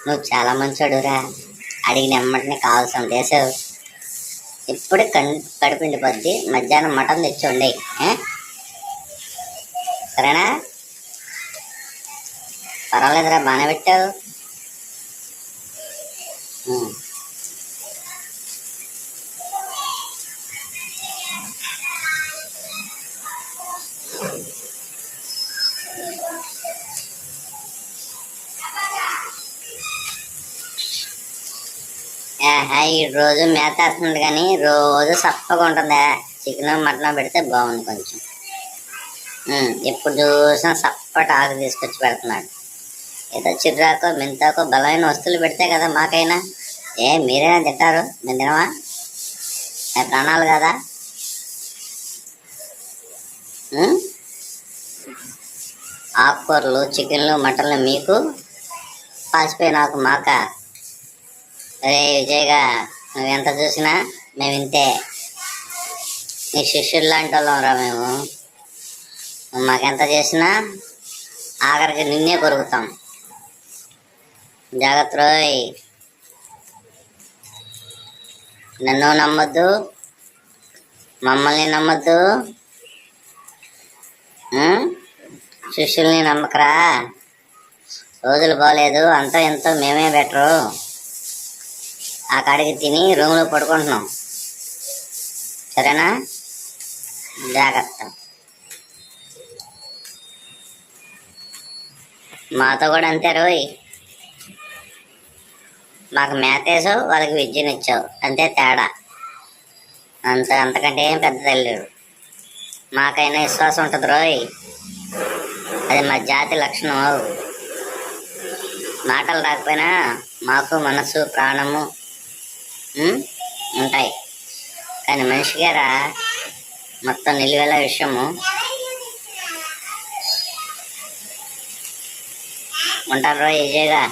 నువ్వు చాలా మంచోడురా. అడిగిన ఎమ్మటిని కావాల్సిన చేసావు ఇప్పుడు కం కడుపుండి పొద్ది మధ్యాహ్నం మటన్ తెచ్చుండే సరేనా? పర్వాలేదురా బాగానే పెట్టావు. హాయ్ ఈ రోజు మేత వేస్తుంది కానీ రోజు సప్పగా ఉంటుందా? చికెన్ మటన్ పెడితే బాగుంది కొంచెం. ఎప్పుడు చూసినా సప్పటి ఆకు తీసుకొచ్చి పెడుతున్నాడు. ఏదో చిర్రాకో మెంతాకో బలమైన వస్తువులు పెడితే కదా మాకైనా. ఏ మీరైనా తింటారు? మేము తినవా ప్రాణాలు కదా? ఆకుకూరలు చికెన్లు మటన్లు మీకు పాసిపోయిన ఆకు మాక? అరే విజయ్గా నువ్వు ఎంత చూసినా మేము ఇంతే నీ శిష్యులు లాంటి వాళ్ళం రా మేము. మాకెంత చేసినా ఆఖరికి నిన్నే కొరుకుతాం. జాగ్రత్త రోయ్. నన్ను నమ్మొద్దు. మమ్మల్ని నమ్మొద్దు. శిష్యుల్ని నమ్మకరా? రోజులు బాగలేదు అంతా ఎంతో మేమే బెటరు. ఆ కాడికి తిని రూమ్లో పడుకుంటున్నాం. సరేనా? జాగ్రత్త. మాతో కూడా అంతే రోయ్. మాకు మేత వేసావు వాళ్ళకి విద్యనిచ్చావు అంతే తేడా. అంత అంతకంటే ఏం పెద్ద తెలియదు మాకైనా విశ్వాసం ఉంటుంది రోయ్. అది మా జాతి లక్షణం. మాటలు రాకపోయినా మాకు మనసు ప్రాణము ఉంటాయి. కానీ మనిషి గారా మొత్తం నిలువెల విషయము ఉంటారు రోజు ఈజీగా